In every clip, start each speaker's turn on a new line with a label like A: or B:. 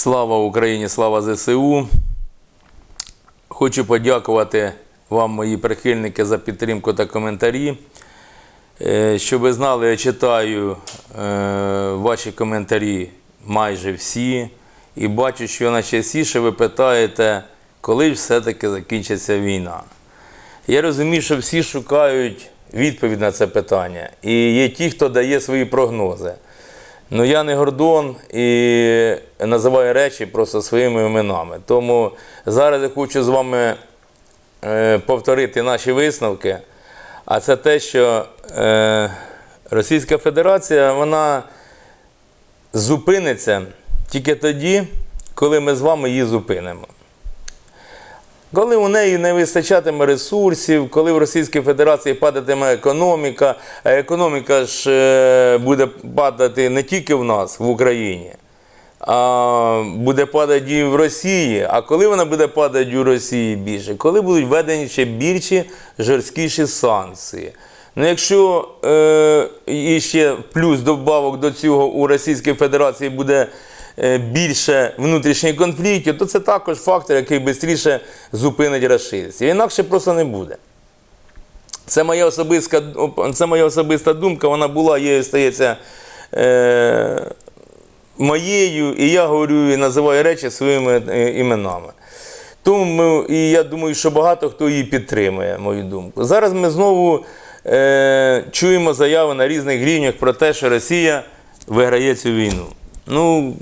A: Слава Україні, слава ЗСУ. Хочу подякувати вам, мої прихильники, за підтримку та коментарі. Е, Щоб ви знали, я читаю е, ваші коментарі майже всі. І бачу, що найчастіше ви питаєте, коли ж все-таки закінчиться війна. Я розумію, що всі шукають відповідь на це питання. І є ті, хто дає свої прогнози. Ну я не Гордон і називаю речі просто своїми іменами. Тому зараз я хочу з вами е, повторити наші висновки. А це те, що е, Російська Федерація вона зупиниться тільки тоді, коли ми з вами її зупинимо. Коли у неї не вистачатиме ресурсів, коли в Російській Федерації падатиме економіка, а економіка ж е, буде падати не тільки в нас, в Україні, а буде падати і в Росії. А коли вона буде падати у Росії більше? Коли будуть введені ще більші жорсткіші санкції. Ну, якщо е, і ще плюс добавок до цього у Російській Федерації буде більше внутрішніх конфліктів, то це також фактор, який швидше зупинить расистів. Інакше просто не буде. Це моя особиста, це моя особиста думка, вона була, є стається е, моєю, і я говорю і називаю речі своїми е, іменами. Тому ми, і я думаю, що багато хто її підтримує, мою думку. Зараз ми знову е, чуємо заяви на різних рівнях про те, що Росія виграє цю війну. Ну,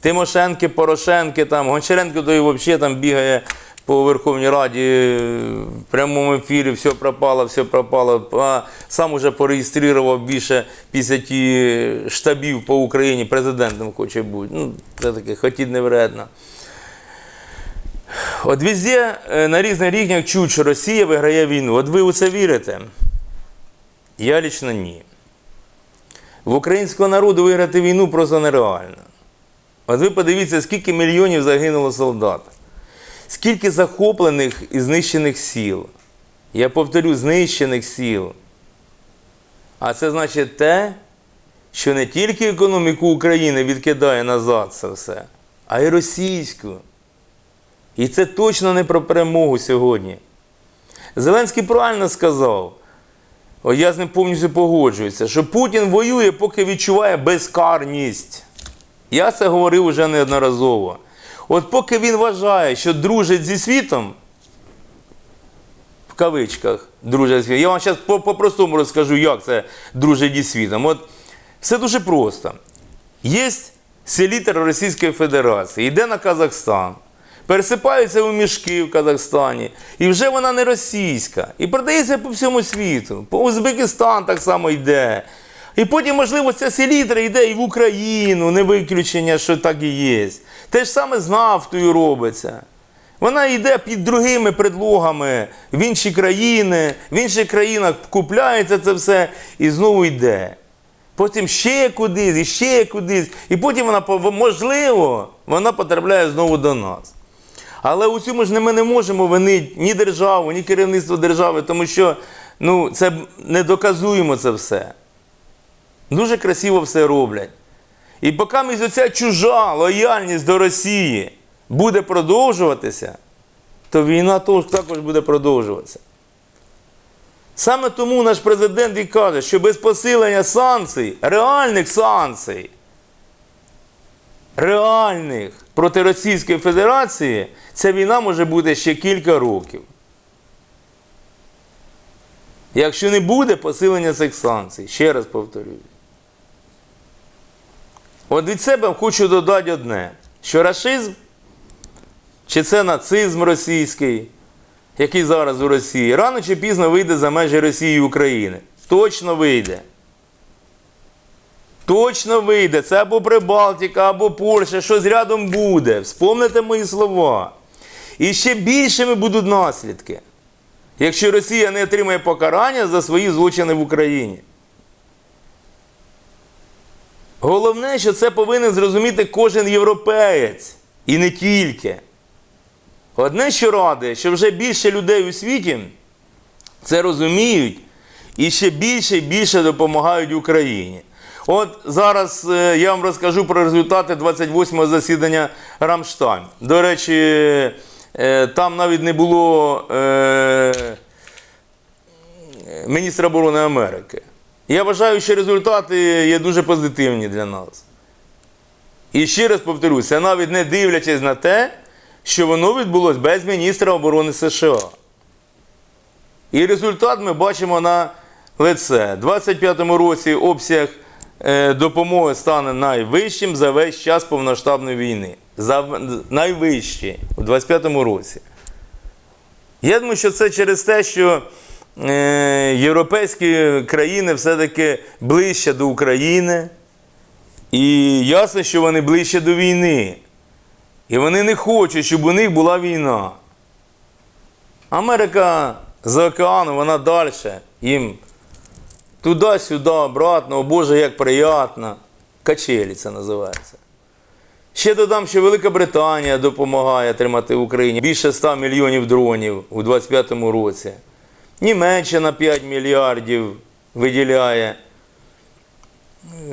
A: Тимошенки, Порошенки, там, Гончаренко то і взагалі там бігає по Верховній Раді в прямому ефірі, все пропало, все пропало. А сам уже пореєстрував більше 50 штабів по Україні, президентом хоче бути. Ну, це таке, хотіть не вредно. От везде е, на різних рівнях чуть, що Росія виграє війну. От ви у це вірите? Я лично ні. В українського народу виграти війну просто нереально. От ви подивіться, скільки мільйонів загинуло солдат, скільки захоплених і знищених сіл. Я повторю, знищених сіл. А це значить те, що не тільки економіку України відкидає назад це все, а й російську. І це точно не про перемогу сьогодні. Зеленський правильно сказав, я з ним повністю погоджуюся, що Путін воює, поки відчуває безкарність. Я це говорив уже неодноразово. От поки він вважає, що дружить зі світом, в кавичках дружить зі світом, я вам зараз по-простому розкажу, як це дружить зі світом. От все дуже просто. Є селітер Російської Федерації, йде на Казахстан, пересипається у мішки в Казахстані, і вже вона не російська. І продається по всьому світу. По Узбекистан так само йде. І потім, можливо, ця селітра йде і в Україну, не виключення, що так і є. Те ж саме з нафтою робиться. Вона йде під другими предлогами в інші країни, в інших країнах купляється це все і знову йде. Потім ще кудись, і ще кудись. І потім вона, можливо, вона потрапляє знову до нас. Але у цьому ж ми не можемо винити ні державу, ні керівництво держави, тому що ну, це не доказуємо це все. Дуже красиво все роблять. І поки місь оця чужа лояльність до Росії буде продовжуватися, то війна також буде продовжуватися. Саме тому наш президент і каже, що без посилення санкцій, реальних санкцій, реальних проти Російської Федерації, ця війна може бути ще кілька років. Якщо не буде посилення цих санкцій, ще раз повторюю. От від себе хочу додати одне, що рашизм, чи це нацизм російський, який зараз у Росії, рано чи пізно вийде за межі Росії і України. Точно вийде. Точно вийде. Це або Прибалтика, або Польща, щось рядом буде. Вспомните мої слова. І ще більшими будуть наслідки, якщо Росія не отримає покарання за свої злочини в Україні. Головне, що це повинен зрозуміти кожен європеєць. І не тільки. Одне, що радує, що вже більше людей у світі це розуміють і ще більше і більше допомагають Україні. От зараз е, я вам розкажу про результати 28-го засідання Рамштайн. До речі, е, там навіть не було е, міністра оборони Америки. Я вважаю, що результати є дуже позитивні для нас. І ще раз повторюся, навіть не дивлячись на те, що воно відбулося без міністра оборони США. І результат ми бачимо на лице. У 25-му році обсяг допомоги стане найвищим за весь час повноштабної війни. За, найвищий у 25-му році. Я думаю, що це через те, що е, європейські країни все-таки ближче до України. І ясно, що вони ближче до війни. І вони не хочуть, щоб у них була війна. Америка за океану, вона далі. Їм туди-сюди, обратно, о Боже, як приємно. Качелі це називається. Ще додам, що Велика Британія допомагає тримати Україні більше 100 мільйонів дронів у 2025 році. Німеччина 5 мільярдів виділяє.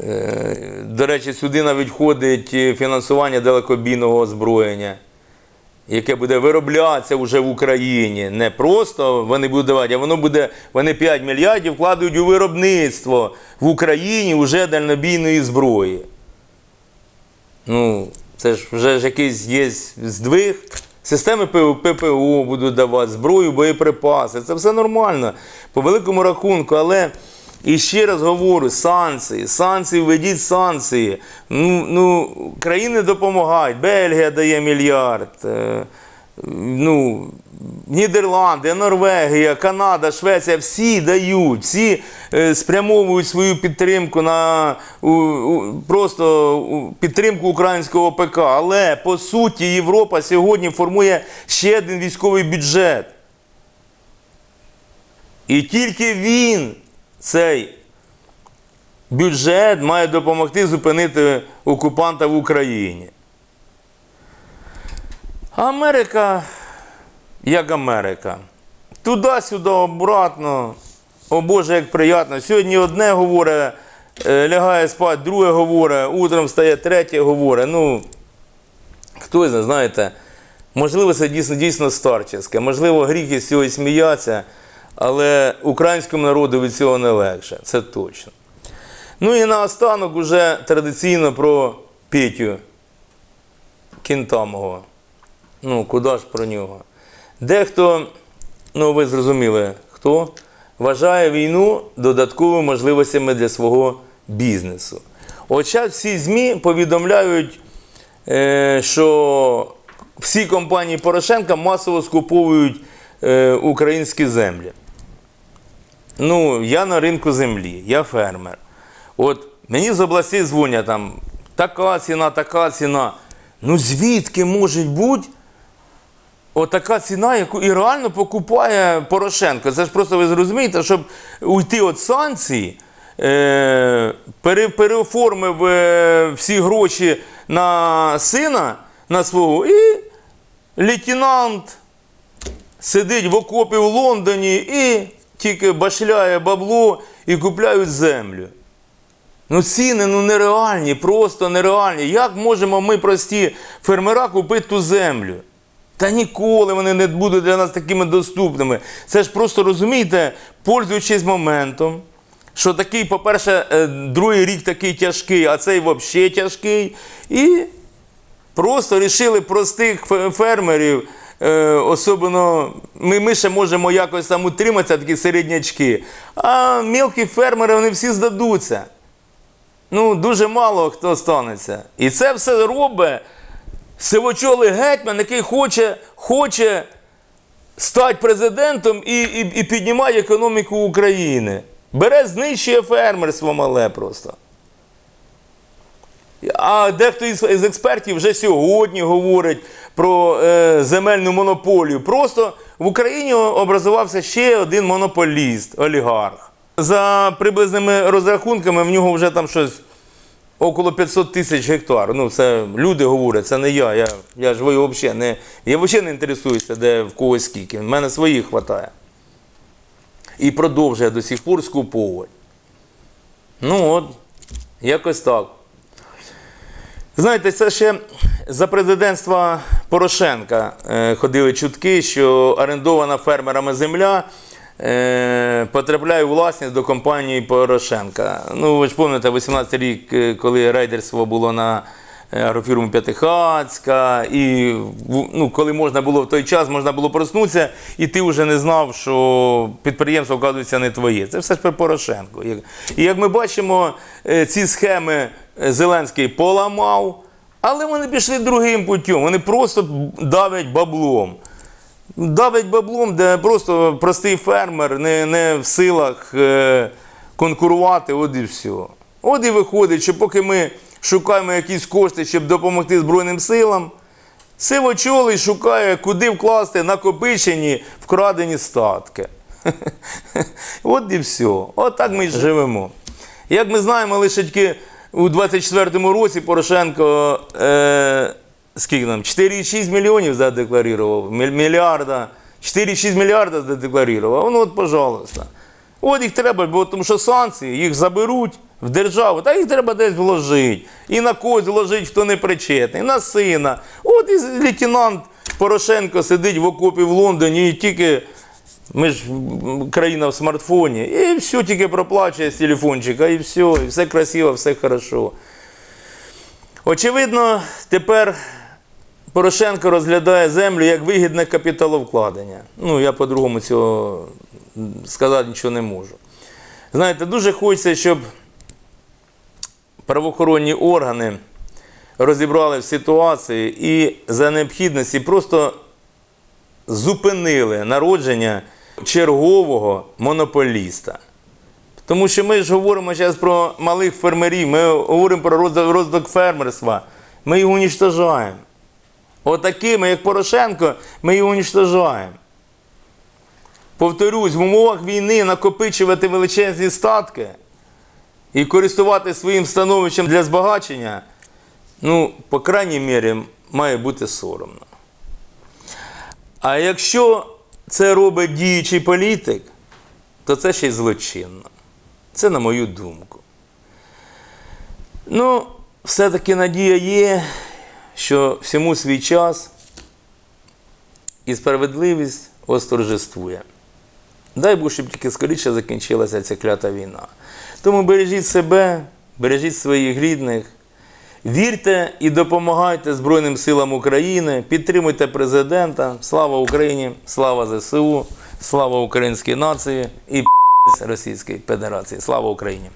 A: Е, До речі, сюди навіть входить фінансування далекобійного озброєння, яке буде вироблятися вже в Україні. Не просто вони будуть давати, а воно буде, вони 5 мільярдів вкладають у виробництво в Україні вже дальнобійної зброї. Ну, це ж вже ж якийсь є здвиг. Системи ППО будуть давати зброю, боєприпаси. Це все нормально, по великому рахунку. Але і ще раз говорю: санкції, санкції, введіть санкції. Ну, ну, країни допомагають. Бельгія дає мільярд. е, Ну, Нідерланди, Норвегія, Канада, Швеція всі дають, всі е, спрямовують свою підтримку на у, у, просто у, підтримку українського ПК. Але по суті Європа сьогодні формує ще один військовий бюджет. І тільки він, цей бюджет, має допомогти зупинити окупанта в Україні. Америка, як Америка. Туди-сюди, обратно. О Боже, як приємно. Сьогодні одне говорить, е, лягає спати, друге говорить, утром встає, третє говорить. Ну, хтось, не знаєте, можливо, це дійсно, дійсно старчеське, можливо, гріхи з цього і сміяться, але українському народу від цього не легше, це точно. Ну і наостанок уже традиційно про Петю Кінтамого. Ну, куди ж про нього? Дехто, ну ви зрозуміли, хто вважає війну додатковими можливостями для свого бізнесу. От всі ЗМІ повідомляють, е, що всі компанії Порошенка масово скуповують е, українські землі. Ну, я на ринку землі, я фермер. От мені з областей дзвонять там така ціна, така ціна. Ну звідки може бути отака ціна, яку і реально покупає Порошенко? Це ж просто ви зрозумієте, щоб уйти від санкцій, е, пере, переоформив е, всі гроші на сина на свого, і лейтенант сидить в окопі в Лондоні і тільки башляє бабло і купляють землю. Ну ціни ну нереальні, просто нереальні. Як можемо ми, прості фермера, купити ту землю? Та ніколи вони не будуть для нас такими доступними. Це ж просто розумієте, пользуючись моментом, що такий, по-перше, е, другий рік такий тяжкий, а цей взагалі тяжкий. І просто рішили простих фермерів. Е, особливо ми, ми ще можемо якось там утриматися, такі середнячки. А мілкі фермери вони всі здадуться. Ну, дуже мало хто станеться. І це все робить сивочолий гетьман, який хоче, хоче стати президентом і, і, і піднімає економіку України. Бере, знищує фермерство мале просто. А дехто із, експертів вже сьогодні говорить про е, земельну монополію. Просто в Україні образувався ще один монополіст, олігарх. За приблизними розрахунками, в нього вже там щось около 500 тисяч гектар. Ну, це люди говорять, це не я. Я, я ж ви взагалі не, я взагалі не інтересуюся, де в когось скільки. В мене своїх вистачає. І продовжує до сих пор скуповувати. Ну от, Якось так. Знаєте, це ще за президентства Порошенка е, ходили чутки, що орендована фермерами земля е, потрапляє у власність до компанії Порошенка. Ну, ви ж пам'ятаєте, 18 рік, е, коли рейдерство було на агрофірму П'ятихацька, і ну, коли можна було в той час, можна було проснутися, і ти вже не знав, що підприємство, оказується, не твоє. Це все ж при Порошенку. І як ми бачимо, ці схеми Зеленський поламав, але вони пішли другим путем. Вони просто давлять баблом. Давить баблом, де просто простий фермер не, не в силах е, конкурувати, от і все. От і виходить, що поки ми шукаємо якісь кошти, щоб допомогти Збройним силам, сивочолий шукає, куди вкласти накопичені вкрадені статки. От і все. От так ми живемо. Як ми знаємо, лише тільки у 24-му році Порошенко е, скільки нам? 4,6 мільйонів задекларував, мільярда. 4,6 мільярда задекларував. Ну от, пожалуйста. От їх треба, бо тому що санкції їх заберуть в державу, та їх треба десь вложити. І на когось вложити, хто не причетний, на сина. От і лейтенант Порошенко сидить в окопі в Лондоні і тільки. Ми ж країна в смартфоні, і все тільки проплачує з телефончика, і все, і все красиво, все хорошо. Очевидно, тепер Порошенко розглядає землю як вигідне капіталовкладення. Ну, я по-другому цього сказати нічого не можу. Знаєте, дуже хочеться, щоб правоохоронні органи розібрали в ситуації і за необхідності просто зупинили народження чергового монополіста. Тому що ми ж говоримо зараз про малих фермерів, ми говоримо про розвиток, фермерства. Ми його унічтожаємо. Отакими, як Порошенко, ми його унічтожаємо. Повторюсь, в умовах війни накопичувати величезні статки і користувати своїм становищем для збагачення, ну, по крайній мірі, має бути соромно. А якщо це робить діючий політик, то це ще й злочинно. Це на мою думку. Ну, все-таки надія є, що всьому свій час і справедливість восторжествує. Дай Бог, щоб тільки скоріше закінчилася ця клята війна. Тому бережіть себе, бережіть своїх рідних, вірте і допомагайте Збройним силам України, підтримуйте президента. Слава Україні, слава ЗСУ, слава українській нації і Російській Федерації. Слава Україні!